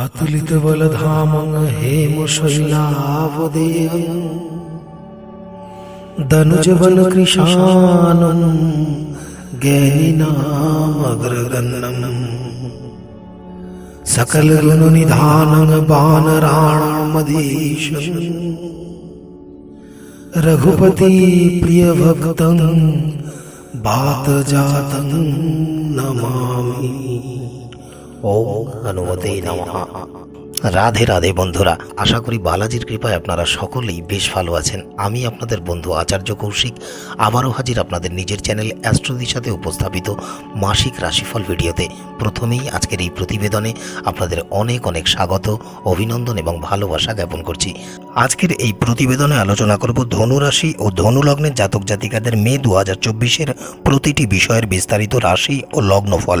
अतुलितबलधामं हेमशैलावदेयं दनुजवनकृशानं ज्ञानिनामग्रगण्यम् सकलगुणनिधानं वानराणामधीशम् रघुपति प्रियभक्तं बातजातं नमामि ওম রাধে রাধে বন্ধুরা, আশা করি বালাজির কৃপায় আপনারা সকলেই বেশ ভালো আছেন। আমি আপনাদের বন্ধু আচার্য কৌশিক, আবারও হাজির আপনাদের নিজের চ্যানেল অ্যাস্ট্রোদির সাথে উপস্থাপিত মাসিক রাশিফল ভিডিওতে। প্রথমেই আজকের এই প্রতিবেদনে আপনাদের অনেক অনেক স্বাগত, অভিনন্দন এবং ভালোবাসা জ্ঞাপন করছি। আজকের এই প্রতিবেদনে আলোচনা করব ধনু রাশি ও ধনু লগ্নের জাতক জাতিকাদের মে দু হাজার চব্বিশের প্রতিটি বিষয়ের বিস্তারিত রাশি ও লগ্নফল।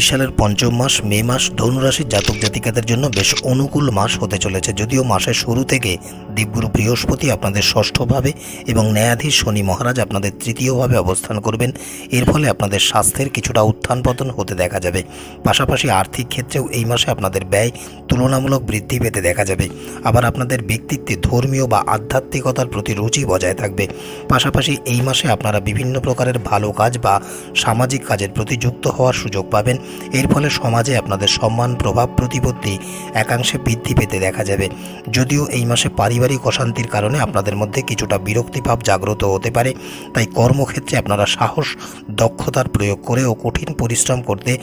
সালের পঞ্চম মাস, মে মাস ধনুরাশির জাতক জাতিকাদের জন্য বেশ অনুকূল মাস হতে চলেছে। যদিও মাসের শুরু থেকে দেবগুরু বৃহস্পতি আপনাদের ষষ্ঠভাবে এবং ন্যায়াধীশ শনি মহারাজ আপনাদের তৃতীয়ভাবে অবস্থান করবেন। এর ফলে আপনাদের স্বাস্থ্যের কিছুটা উত্থান পতন হতে দেখা যাবে। পাশাপাশি আর্থিক ক্ষেত্রেও এই মাসে আপনাদের ব্যয় তুলনামূলক বৃদ্ধি পেতে দেখা যাবে। আবার আপনাদের ব্যক্তিত্বে ধর্মীয় বা আধ্যাত্মিকতার প্রতি রুচি বজায় থাকবে। পাশাপাশি এই মাসে আপনারা বিভিন্ন প্রকারের ভালো কাজ বা সামাজিক কাজের প্রতি যুক্ত হওয়ার সুযোগ পাবেন। এর ফলে সমাজে আপনাদের সম্মান, প্রভাব, প্রতিপত্তি একাংশে বৃদ্ধি পেতে দেখা যাবে। যদিও এই মাসে পারিবারিক অশান্তির কারণে আপনাদের মধ্যে কিছুটা বিরক্তিভাব জাগ্রত হতে পারে, তাই কর্মক্ষেত্রে আপনারা সাহস, দক্ষতার প্রয়োগ করে ও কঠিন পরিশ্রম করতে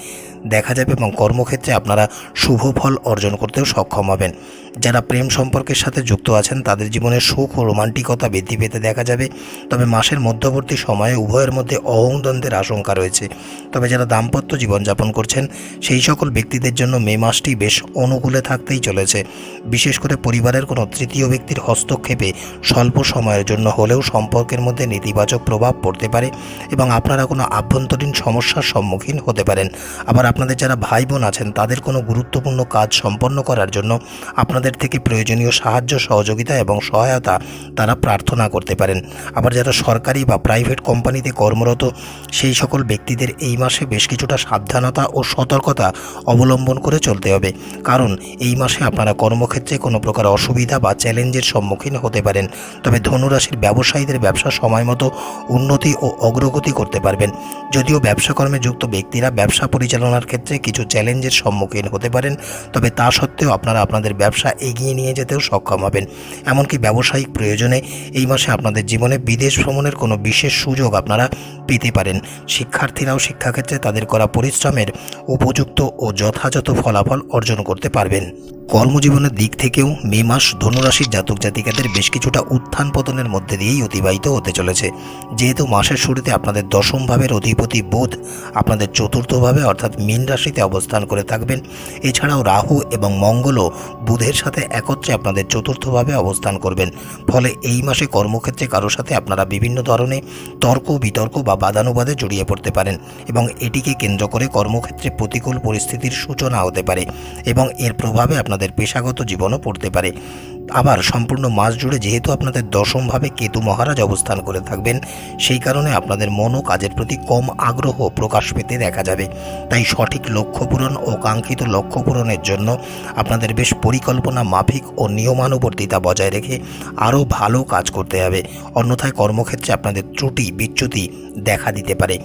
দেখা যাবে এবং কর্মক্ষেত্রে আপনারা শুভ ফল অর্জন করতেও সক্ষম হবেন। যারা প্রেম সম্পর্কের সাথে যুক্ত আছেন, তাদের জীবনে সুখ ও রোমান্টিকতা বৃদ্ধি পেতে দেখা যাবে। তবে মাসের মধ্যবর্তী সময়ে উভয়ের মধ্যে অহংদ্বন্দ্বের আশঙ্কা রয়েছে। তবে যারা দাম্পত্য জীবনযাপন করছেন। সেই সকল ব্যক্তিদের জন্য মে মাসটি বেশ অনুকূলে থাকতেই চলেছে। বিশেষ করে পরিবারের কোনো তৃতীয় ব্যক্তির হস্তক্ষেপে স্বল্প সময়ের জন্য হলেও সম্পর্কের মধ্যে নেতিবাচক প্রভাব পড়তে পারে এবং আপনারা কোনো আভ্যন্তরীণ সমস্যার সম্মুখীন হতে পারেন। আবার আপনাদের যারা ভাই বোন আছেন, তাদের কোনো গুরুত্বপূর্ণ কাজ সম্পন্ন করার জন্য আপনাদের থেকে প্রয়োজনীয় সাহায্য, সহযোগিতা এবং সহায়তা তারা প্রার্থনা করতে পারেন। আবার যারা সরকারি বা প্রাইভেট কোম্পানিতে কর্মরত, সেই সকল ব্যক্তিদের এই মাসে বেশ কিছুটা সাবধানতা ও সতর্কতা অবলম্বন করে চলতে হবে। কারণ এই মাসে আপনারা কর্মক্ষেত্রে কোনো প্রকার অসুবিধা বা চ্যালেঞ্জের সম্মুখীন হতে পারেন। তবে ধনুরাশির ব্যবসায়ীদের ব্যবসা সময় মতো উন্নতি ও অগ্রগতি করতে পারবেন। যদিও ব্যবসা কর্মে যুক্ত ব্যক্তিরা ব্যবসা পরিচালনার ক্ষেত্রে কিছু চ্যালেঞ্জের সম্মুখীন হতে পারেন, তবে তা সত্ত্বেও আপনারা আপনাদের ব্যবসা এগিয়ে নিয়ে যেতেও সক্ষম হবেন। এমনকি ব্যবসায়িক প্রয়োজনে এই মাসে আপনাদের জীবনে বিদেশ ভ্রমণের কোনো বিশেষ সুযোগ আপনারা পেতে পারেন। শিক্ষার্থীরাও শিক্ষাক্ষেত্রে তাদের করা পরিশ্রমের উপযুক্ত ও যথাযথ ফলাফল অর্জন করতে পারবেন। কর্মজীবনের দিক থেকেও মে মাস ধনুরাশির জাতক জাতিকাদের বেশ কিছুটা উত্থান পতনের মধ্যে দিয়েই অতিবাহিত হতে চলেছে। যেহেতু মাসের শুরুতে আপনাদের দশম ভাবের অধিপতি বোধ আপনাদের চতুর্থভাবে অর্থাৎ মীন রাশিতে অবস্থান করে থাকবেন। এছাড়াও রাহু এবং মঙ্গলও বুধের সাথে একত্রে আপনাদের চতুর্থভাবে অবস্থান করবেন। ফলে এই মাসে কর্মক্ষেত্রে কারও সাথে আপনারা বিভিন্ন ধরনের তর্ক বিতর্ক বা বাদানুবাদে জড়িয়ে পড়তে পারেন এবং এটিকে কেন্দ্র করে কর্মক্ষেত্রে প্রতিকূল পরিস্থিতির সূচনা হতে পারে এবং এর প্রভাবে আপনাদের পেশাগত জীবনও পড়তে পারে। আবার সম্পূর্ণ মাস জুড়ে যেহেতু আপনাদের দশমভাবে কেতু মহারাজ অবস্থান করে থাকবেন, সেই কারণে আপনাদের মন ও কাজের প্রতি কম আগ্রহ প্রকাশ পেতে দেখা যাবে। তাই সঠিক লক্ষ্য পূরণ ও কাঙ্ক্ষিত লক্ষ্য পূরণের জন্য আপনাদের বেশ পরিকল্পনা মাফিক ও নিয়মানুবর্তিতা বজায় রেখে আরও ভালো কাজ করতে হবে। অন্যথায় কর্মক্ষেত্রে আপনাদের ত্রুটি, বিচ্যুতি দেখা দিতে পারে।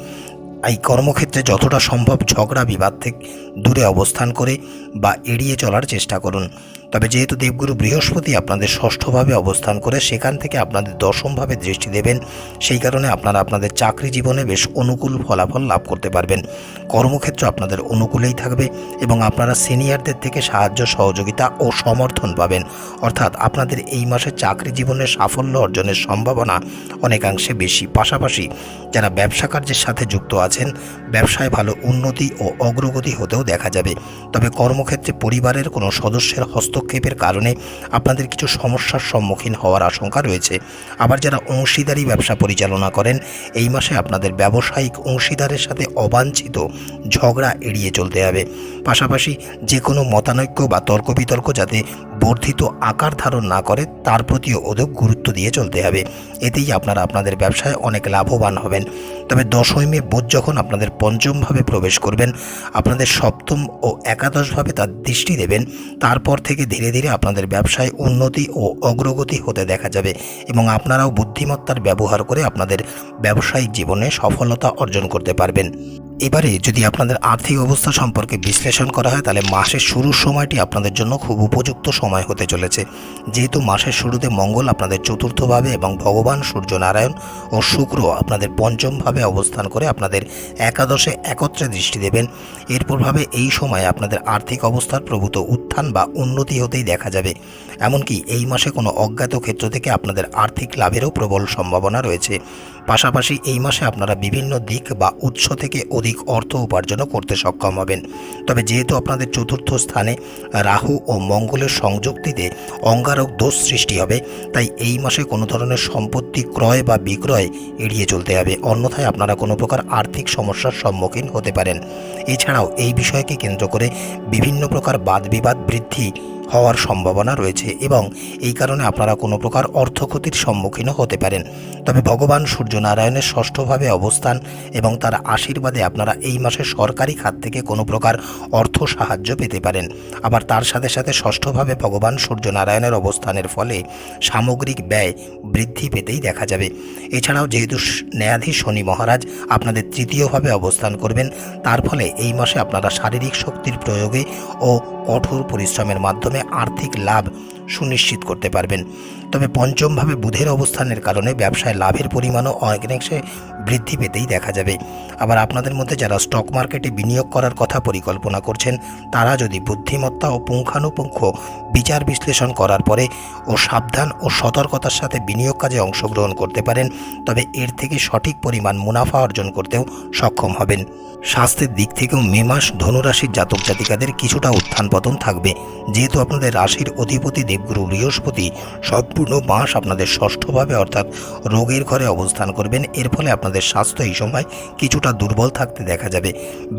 এই কর্মক্ষেত্রে যতটা সম্ভব ঝগড়া বিবাদ থেকে দূরে অবস্থান করে বা এড়িয়ে চলার চেষ্টা করুন। তবে যেহেতু দেবগুরু বৃহস্পতি আপনাদের ষষ্ঠভাবে অবস্থান করে সেখান থেকে আপনাদের দশমভাবে দৃষ্টি দেবেন, সেই কারণে আপনারা আপনাদের চাকরি জীবনে বেশ অনুকূল ফলাফল লাভ করতে পারবেন। কর্মক্ষেত্র আপনাদের অনুকূলেই থাকবে এবং আপনারা সিনিয়রদের থেকে সাহায্য, সহযোগিতা ও সমর্থন পাবেন। অর্থাৎ আপনাদের এই মাসে চাকরি জীবনে সাফল্য অর্জনের সম্ভাবনা অনেকাংশে বেশি। পাশাপাশি যারা ব্যবসা কার্যের সাথে যুক্ত আছেন, ব্যবসায় ভালো উন্নতি ও অগ্রগতি হতেও দেখা যাবে। তবে কর্মক্ষেত্রে পরিবারের কোনো সদস্যের হস্তক্ষেপের কারণে আপনাদের কিছু সমস্যার সম্মুখীন হওয়ার আশঙ্কা রয়েছে। আবার যারা অংশীদারি ব্যবসা পরিচালনা করেন, এই মাসে আপনাদের ব্যবসায়িক অংশীদারের সাথে অবাঞ্ছিত ঝগড়া এড়িয়ে চলতে হবে। পাশাপাশি যে কোনো মতানৈক্য বা তর্ক বিতর্ক যাতে বর্ধিত আকার ধারণ না করে, তার প্রতিও অধিক গুরুত্ব দিয়ে চলতে হবে। এতেই আপনারা আপনাদের ব্যবসায় অনেক লাভবান হবেন। তবে দশই মে বোধ যখন আপনাদের পঞ্চমভাবে প্রবেশ করবেন, আপনাদের সপ্তম ও একাদশভাবে তার দৃষ্টি দেবেন, তারপর থেকে ধীরে ধীরে আপনাদের ব্যবসায় উন্নতি ও অগ্রগতি হতে দেখা যাবে এবং আপনারাও বুদ্ধিমত্তার ব্যবহার করে আপনাদের ব্যবসায়িক জীবনে সফলতা অর্জন করতে পারবেন। এবারে যদি আপনাদের আর্থিক অবস্থা সম্পর্কে বিশ্লেষণ করা হয়, তাহলে মাসের শুরুর সময়টি আপনাদের জন্য খুব উপযুক্ত সময় হতে চলেছে। যেহেতু মাসের শুরুতে মঙ্গল আপনাদের চতুর্থভাবে এবং ভগবান সূর্যনারায়ণ ও শুক্র আপনাদের পঞ্চমভাবে অবস্থান করে আপনাদের একাদশে একত্রে দৃষ্টি দেবেন। এর প্রভাবে এই সময় আপনাদের আর্থিক অবস্থার প্রভূত উত্থান বা উন্নতি হতেই দেখা যাবে। এমনকি এই মাসে কোনো অজ্ঞাত ক্ষেত্র থেকে আপনাদের আর্থিক লাভেরও প্রবল সম্ভাবনা রয়েছে। পাশাপাশি এই মাসে আপনারা বিভিন্ন দিক বা উৎস থেকে অধিক অর্থ উপার্জনও করতে সক্ষম হবেন। তবে যেহেতু আপনাদের চতুর্থ স্থানে রাহু ও মঙ্গলের সংযুক্তিতে অঙ্গারক দোষ সৃষ্টি হবে, তাই এই মাসে কোনো ধরনের সম্পত্তি ক্রয় বা বিক্রয় এড়িয়ে চলতে হবে। অন্যথায় আপনারা কোনো প্রকার আর্থিক সমস্যার সম্মুখীন হতে পারেন। এছাড়াও এই বিষয়কে কেন্দ্র করে বিভিন্ন প্রকার বাদ বিবাদ বৃদ্ধি হওয়ার সম্ভাবনা রয়েছে এবং এই কারণে আপনারা কোনো প্রকার অর্থ ক্ষতির সম্মুখীনও হতে পারেন। তবে ভগবান সূর্যনারায়ণের ষষ্ঠভাবে অবস্থান এবং তার আশীর্বাদে আপনারা এই মাসে সরকারি খাত থেকে কোনো প্রকার অর্থ সাহায্য পেতে পারেন। আবার তার সাথে সাথে ষষ্ঠভাবে ভগবান সূর্যনারায়ণের অবস্থানের ফলে সামগ্রিক ব্যয় বৃদ্ধি পেতেই দেখা যাবে। এছাড়াও যেহেতু ন্যায়াধীশ শনি মহারাজ আপনাদের তৃতীয়ভাবে অবস্থান করবেন, তার ফলে এই মাসে আপনারা শারীরিক শক্তির প্রয়োগে ও কঠোর পরিশ্রমের মাধ্যমে আর্থিক লাভ সুনিশ্চিত করতে পারবেন। তবে পঞ্চমভাবে বুধের অবস্থানের কারণে ব্যবসায় লাভের পরিমাণও অনেকাংশে বৃদ্ধি পেতেই দেখা যাবে। আবার আপনাদের মধ্যে যারা স্টক মার্কেটে বিনিয়োগ করার কথা পরিকল্পনা করছেন, তারা যদি বুদ্ধিমত্তা ও পুঙ্খানুপুঙ্খ বিচার বিশ্লেষণ করার পরে ও সাবধান ও সতর্কতার সাথে বিনিয়োগ কাজে অংশগ্রহণ করতে পারেন, তবে এর থেকে সঠিক পরিমাণ মুনাফা অর্জন করতেও সক্ষম হবেন। স্বাস্থ্যের দিক থেকেও মে মাস ধনুরাশির জাতক জাতিকাদের কিছুটা উত্থান পতন থাকবে। যেহেতু আপনাদের রাশির অধিপতি দেবগুরু বৃহস্পতি সম্পূর্ণ মাস আপনাদের ষষ্ঠভাবে অর্থাৎ রোগের ঘরে অবস্থান করবেন। এর ফলে আপনাদের স্বাস্থ্য এই সময় কিছুটা দুর্বল থাকতে দেখা যাবে।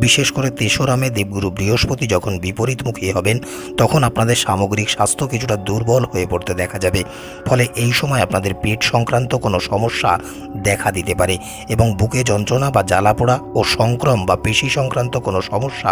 বিশেষ করে তেসরামে দেবগুরু বৃহস্পতি যখন বিপরীতমুখী হবেন, তখন আপনাদের সামগ্রিক স্বাস্থ্য কিছুটা দুর্বল হয়ে পড়তে দেখা যাবে। ফলে এই সময় আপনাদের পেট সংক্রান্ত কোনো সমস্যা দেখা দিতে পারে এবং বুকে যন্ত্রণা বা জ্বালাপোড়া ও সংক্রম বা পেশি সংক্রান্ত কোনো সমস্যা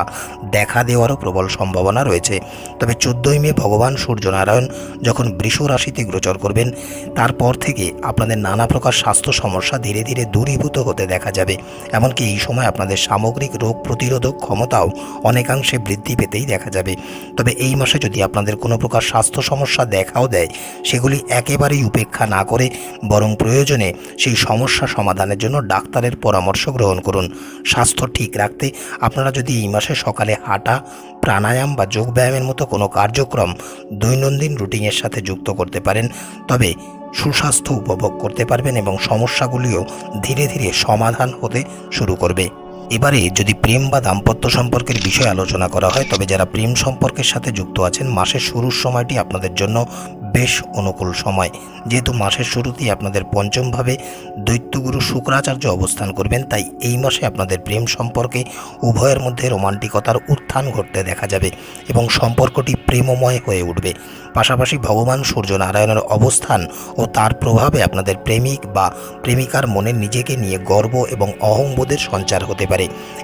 দেখা দেওয়ারও প্রবল সম্ভাবনা রয়েছে। তবে চোদ্দই মে ভগবান সূর্যনারায়ণ যখন বৃষ রাশিতে গোচর করবেন, তারপর থেকে আপনাদের নানা প্রকার স্বাস্থ্য সমস্যা ধীরে ধীরে দূরীভূত হতে দেখা যাবে। এমনকি এই সময় আপনাদের সামগ্রিক রোগ প্রতিরোধক ক্ষমতাও অনেকাংশে বৃদ্ধি পেতেই দেখা যাবে। তবে এই মাসে যদি আপনাদের কোনো প্রকার স্বাস্থ্য সমস্যা দেখাও দেয়, সেগুলি একেবারেই উপেক্ষা না করে বরং প্রয়োজনে সেই সমস্যা সমাধানের জন্য ডাক্তারের পরামর্শ গ্রহণ করুন। স্বাস্থ্য ঠিক রাখতে আপনারা যদি এই মাসে সকালে হাঁটা, প্রাণায়াম বা যোগব্যায়ামের মতো কোনো কার্যক্রম দৈনন্দিন রুটিনের সাথে যুক্ত করতে পারেন, তবে সুস্বাস্থ্য উপভোগ করতে পারবেন এবং সমস্যাগুলিও ধীরে ধীরে সমাধান হতে শুরু করবে। এবারে যদি প্রেম বা দাম্পত্য সম্পর্কের বিষয় আলোচনা করা হয়, তবে যারা প্রেম সম্পর্কের সাথে যুক্ত আছেন, মাসের শুরুর সময়টি আপনাদের জন্য বেশ অনুকূল সময়। যেহেতু মাসের শুরুতেই আপনাদের পঞ্চমভাবে দৈত্যগুরু শুক্রাচার্য অবস্থান করবেন, তাই এই মাসে আপনাদের প্রেম সম্পর্কে উভয়ের মধ্যে রোমান্টিকতার উত্থান ঘটতে দেখা যাবে এবং সম্পর্কটি প্রেমময় হয়ে উঠবে। পাশাপাশি ভগবান সূর্যনারায়ণের অবস্থান ও তার প্রভাবে আপনাদের প্রেমিক বা প্রেমিকার মনে নিজেকে নিয়ে গর্ব এবং অহংবোধের সঞ্চার হতে পারে।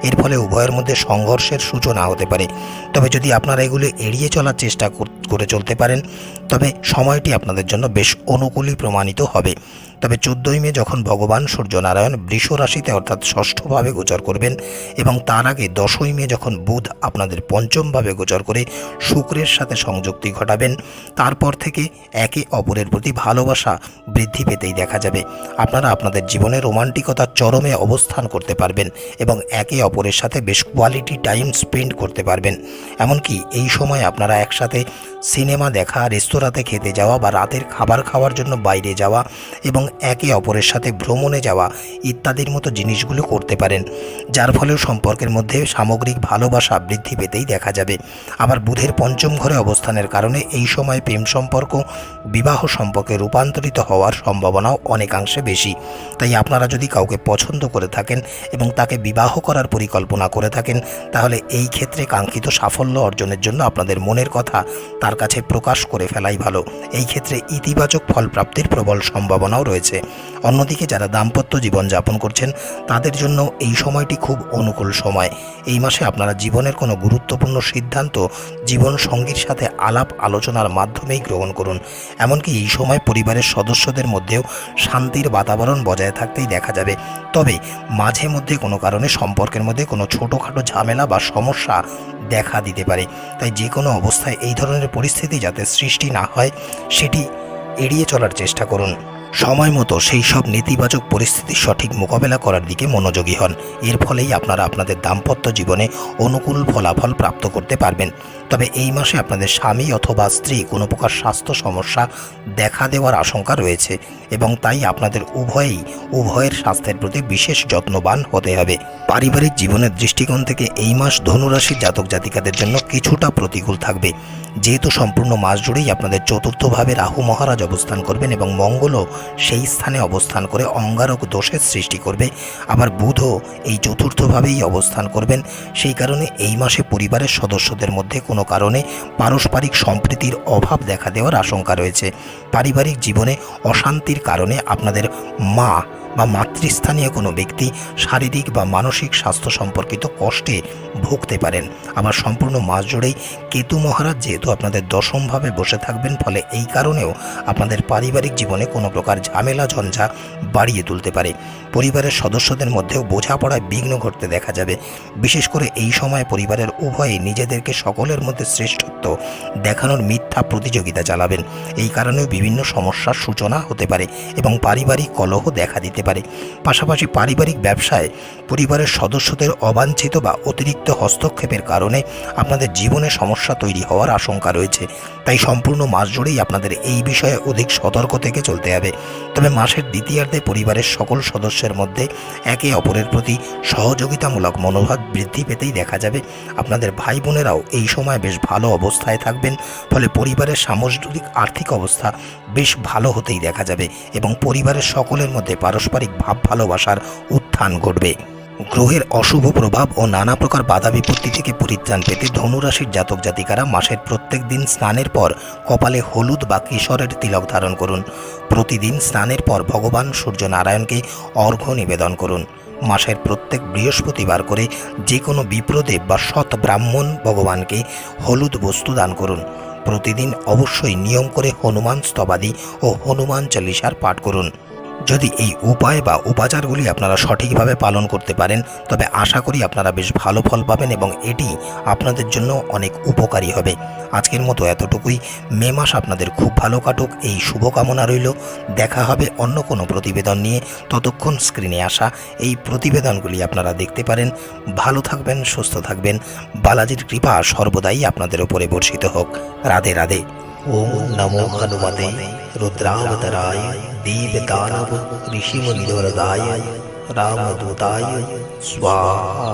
এর ফলে উভয়ের মধ্যে সংঘর্ষের সূচনা হতে পারে। তবে যদি আপনারা এগুলো এড়িয়ে চলার চেষ্টা করে চলতে পারেন, তবে সময়টি আপনাদের জন্য বেশ অনুকূলই প্রমাণিত হবে। তবে চোদ্দই মে যখন ভগবান সূর্যনারায়ণ বৃষ রাশিতে অর্থাৎ ষষ্ঠভাবে গোচর করবেন এবং তার আগে দশই মে যখন বুধ আপনাদের পঞ্চমভাবে গোচর করে শুক্রের সাথে সংযুক্তি ঘটাবেন, তারপর থেকে একে অপরের প্রতি ভালোবাসা বৃদ্ধি পেতেই দেখা যাবে। আপনারা আপনাদের জীবনে রোমান্টিকতার চরমে অবস্থান করতে পারবেন এবং একে অপরের সাথে বেশ কোয়ালিটি টাইম স্পেন্ড করতে পারবেন। এমনকি এই সময় আপনারা একসাথে সিনেমা দেখা, রেস্তোরাঁতে খেতে যাওয়া বা রাতের খাবার খাওয়ার জন্য বাইরে যাওয়া এবং একে অপরের সাথে ভ্রমণে যাওয়া ইত্যাদির মতো জিনিসগুলো করতে পারেন, যার ফলেও সম্পর্কের মধ্যে সামগ্রিক ভালোবাসা বৃদ্ধি পেতেই দেখা যাবে। আবার বুধের পঞ্চম ঘরে অবস্থানের কারণে এই সময় প্রেম সম্পর্ক, বিবাহ সম্পর্কে রূপান্তরিত হওয়ার সম্ভাবনাও অনেকাংশে বেশি। তাই আপনারা যদি কাউকে পছন্দ করে থাকেন এবং তাকে বিবাহ করার পরিকল্পনা করে থাকেন, তাহলে এই ক্ষেত্রে কাঙ্ক্ষিত সাফল্য অর্জনের জন্য আপনাদের মনের কথা তার কাছে প্রকাশ করে ফেলাই ভালো। এই ক্ষেত্রে ইতিবাচক ফল প্রাপ্তির প্রবল সম্ভাবনাও রয়েছে। অন্যদিকে যারা দাম্পত্য জীবন যাপন করছেন, তাদের জন্য এই সময়টি খুব অনুকূল সময়। এই মাসে আপনারা জীবনের কোনো গুরুত্বপূর্ণ সিদ্ধান্ত জীবন সঙ্গীর সাথে আলাপ আলোচনার মাধ্যমেই গ্রহণ করুন। এমনকি এই সময় পরিবারের সদস্যদের মধ্যেও শান্তির বাতাবরণ বজায় থাকতেই দেখা যাবে। তবে মাঝে মধ্যে কোনো কারণে সম্পর্কের মধ্যে কোনো ছোটোখাটো ঝামেলা বা সমস্যা দেখা দিতে পারে। তাই যে কোনো অবস্থায় এই ধরনের পরিস্থিতি যাতে সৃষ্টি না হয়, সেটি এড়িয়ে চলার চেষ্টা করুন। সময় মতো সেই সব নেতিবাচক পরিস্থিতির সঠিক মোকাবেলা করার দিকে মনোযোগী হন। এর ফলেই আপনারা আপনাদের দাম্পত্য জীবনে অনুকূল ফলাফল প্রাপ্ত করতে পারবেন। তবে এই মাসে আপনাদের স্বামী অথবা স্ত্রী কোনো প্রকার স্বাস্থ্য সমস্যা দেখা দেওয়ার আশঙ্কা রয়েছে এবং তাই আপনাদের উভয়েই উভয়ের স্বাস্থ্যের প্রতি বিশেষ যত্নবান হতে হবে। পারিবারিক জীবনের দৃষ্টিকোণ থেকে এই মাস ধনুরাশির জাতক জাতিকাদের জন্য কিছুটা প্রতিকূল থাকবে। যেহেতু সম্পূর্ণ মাস জুড়েই আপনাদের চতুর্থভাবে রাহু মহারাজ অবস্থান করবেন এবং মঙ্গলও সেই স্থানে অবস্থান করে অঙ্গারক দোষের সৃষ্টি করবে। আবার বুধও এই চতুর্থভাবেই অবস্থান করবেন। সেই কারণে এই মাসে পরিবারের সদস্যদের মধ্যে কোনো কারণে পারস্পরিক সম্প্রীতির অভাব দেখা দেওয়ার আশঙ্কা রয়েছে। পারিবারিক জীবনে অশান্তির কারণে আপনাদের মা বা মাতৃস্থানীয় কোনো ব্যক্তি শারীরিক বা মানসিক স্বাস্থ্য সম্পর্কিত কষ্টে ভুগতে পারেন। আবার সম্পূর্ণ মাস জুড়েই কেতু মহারাজ যেহেতু আপনাদের দশমভাবে বসে থাকবেন, ফলে এই কারণেও আপনাদের পারিবারিক জীবনে কোনো প্রকার ঝামেলা, ঝঞ্ঝা বাড়িয়ে তুলতে পারে। পরিবারের সদস্যদের মধ্যেও বোঝাপড়ায় বিঘ্ন ঘটতে দেখা যাবে। বিশেষ করে এই সময় পরিবারের উভয়ে নিজেদেরকে সকলের মধ্যে শ্রেষ্ঠত্ব দেখানোর মিথ্যা প্রতিযোগিতা চালাবেন। এই কারণেও বিভিন্ন সমস্যার সূচনা হতে পারে এবং পারিবারিক কলহ দেখা দিতে পারে। পাশাপাশি পারিবারিক ব্যবসায় পরিবারের সদস্যদের অবাঞ্ছিত বা অতিরিক্ত হস্তক্ষেপের কারণে আপনাদের জীবনে সমস্যা তৈরি হওয়ার আশঙ্কা রয়েছে। তাই সম্পূর্ণ মাস জুড়েই আপনাদের এই বিষয়ে অধিক সতর্ক থেকে চলতে হবে। তবে মাসের দ্বিতীয়ার্ধে পরিবারের সকল সদস্যের মধ্যে একে অপরের প্রতি সহযোগিতামূলক মনোভাব বৃদ্ধি পেতেই দেখা যাবে। আপনাদের ভাই বোনেরাও এই সময় বেশ ভালো অবস্থায় থাকবেন, ফলে পরিবারের সামগ্রিক আর্থিক অবস্থা বেশ ভালো হতেই দেখা যাবে এবং পরিবারের সকলের মধ্যে পারস্পরিক ভাব ভালোবাসার উত্থান ঘটবে। গ্রহের অশুভ প্রভাব ও নানা প্রকার বাধা বিপত্তি থেকে পরিত্রাণ পেতে ধনুরাশির জাতক জাতিকারা মাসের প্রত্যেক দিন স্নানের পর কপালে হলুদ বা কেশরের তিলক ধারণ করুন। প্রতিদিন স্নানের পর ভগবান সূর্যনারায়ণকে অর্ঘ্য নিবেদন করুন। মাসের প্রত্যেক বৃহস্পতিবার করে যে কোনো বিপ্রদেব বা সৎ ব্রাহ্মণ ভগবানকে হলুদ বস্তু দান করুন। প্রতিদিন অবশ্যই নিয়ম করে হনুমান স্তবাদি ও হনুমান চালিসার পাঠ করুন। যদি এই উপায় বা উপাচারগুলি আপনারা সঠিকভাবে পালন করতে পারেন, তবে আশা করি আপনারা বেশ ভালো ফল পাবেন এবং এটি আপনাদের জন্য অনেক উপকারী হবে। আজকের মতো এতটুকুই। মে মাস আপনাদের খুব ভালো কাটুক, এই শুভকামনা রইল। দেখা হবে অন্য কোনো প্রতিবেদন নিয়ে। ততক্ষণ স্ক্রিনে আসা এই প্রতিবেদনগুলি আপনারা দেখতে পারেন। ভালো থাকবেন, সুস্থ থাকবেন। বালাজির কৃপা সর্বদাই আপনাদের উপরে বর্ষিত হোক। রাধে রাধে। ओम नमो हनुमते रुद्रावतराय दीपदानव ऋषिमुनिवरदाय रामदूताय स्वाहा।